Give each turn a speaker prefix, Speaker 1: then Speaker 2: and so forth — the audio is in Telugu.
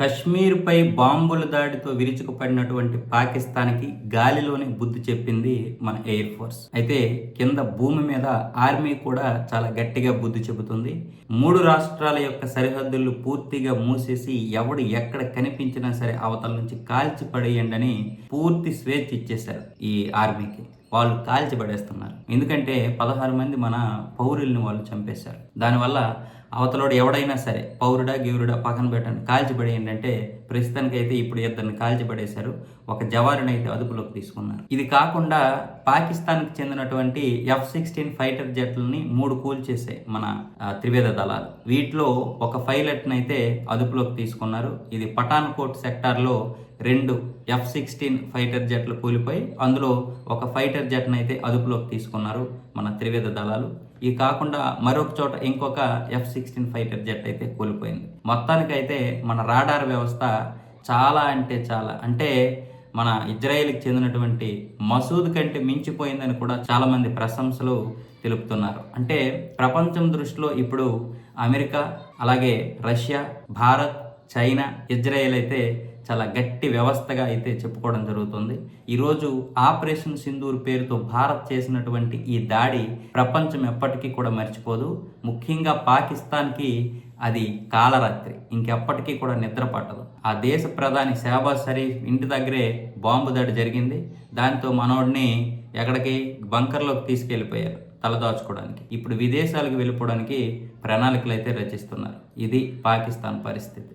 Speaker 1: కశ్మీర్పై బాంబుల దాడితో విరుచుకుపడినటువంటి పాకిస్తాన్కి గాలిలోనే బుద్ధి చెప్పింది మన ఎయిర్ ఫోర్స్. అయితే కింద భూమి మీద ఆర్మీ కూడా చాలా గట్టిగా బుద్ధి చెబుతుంది. మూడు రాష్ట్రాల యొక్క సరిహద్దులు పూర్తిగా మూసేసి ఎవడు ఎక్కడ కనిపించినా సరే అవతల నుంచి కాల్చి పడేయండి పూర్తి స్వేచ్ఛ ఇచ్చేశారు ఈ ఆర్మీకి. వాళ్ళు కాల్చి పడేస్తున్నారు. ఎందుకంటే పదహారు మంది మన పౌరుల్ని వాళ్ళు చంపేశారు. దానివల్ల అవతలోడు ఎవడైనా సరే పౌరుడా గీవురుడా పక్కన పెట్టండి కాల్చిపడేయండి అంటే ప్రస్తుతానికి అయితే ఇప్పుడు ఇద్దరిని కాల్చిపడేశారు. ఒక జవారుని అయితే అదుపులోకి తీసుకున్నారు. ఇది కాకుండా పాకిస్తాన్కి చెందినటువంటి ఎఫ్ సిక్స్టీన్ ఫైటర్ జెట్లని మూడు కూల్చేసాయి మన త్రివేద దళాలు. వీటిలో ఒక పైలట్ని అయితే అదుపులోకి తీసుకున్నారు. ఇది పఠాన్కోట్ సెక్టార్లో రెండు ఎఫ్ సిక్స్టీన్ ఫైటర్ జెట్లు కూలిపోయి అందులో ఒక ఫైటర్ జెట్ని అయితే అదుపులోకి తీసుకున్నారు మన త్రివేద దళాలు. ఈ కాకుండా మరొక చోట ఇంకొక ఎఫ్ సిక్స్టీన్ ఫైటర్ జెట్ అయితే కూలిపోయింది. మొత్తానికైతే మన రాడార్ వ్యవస్థ చాలా అంటే చాలా అంటే మన ఇజ్రాయెల్కి చెందినటువంటి మసూద్ కంటే మించిపోయిందని కూడా చాలామంది ప్రశంసలు తెలుపుతున్నారు. అంటే ప్రపంచం దృష్టిలో ఇప్పుడు అమెరికా అలాగే రష్యా భారత్ చైనా ఇజ్రాయెల్ అయితే చాలా గట్టి వ్యవస్థగా అయితే చెప్పుకోవడం జరుగుతుంది. ఈరోజు ఆపరేషన్ సింధూర్ పేరుతో భారత్ చేసినటువంటి ఈ దాడి ప్రపంచం ఎప్పటికీ కూడా మర్చిపోదు. ముఖ్యంగా పాకిస్తాన్కి అది కాలరాత్రి ఇంకెప్పటికీ కూడా నిద్ర పట్టదు. ఆ దేశ ప్రధాని షహబాజ్ షరీఫ్ ఇంటి దగ్గరే బాంబు దాడి జరిగింది. దాంతో మనోడిని ఎక్కడికి? బంకర్లోకి తీసుకెళ్ళిపోయారు తలదాచుకోవడానికి. ఇప్పుడు విదేశాలకు వెళ్ళిపోవడానికి ప్రణాళికలు అయితే రచిస్తున్నారు. ఇది పాకిస్తాన్ పరిస్థితి.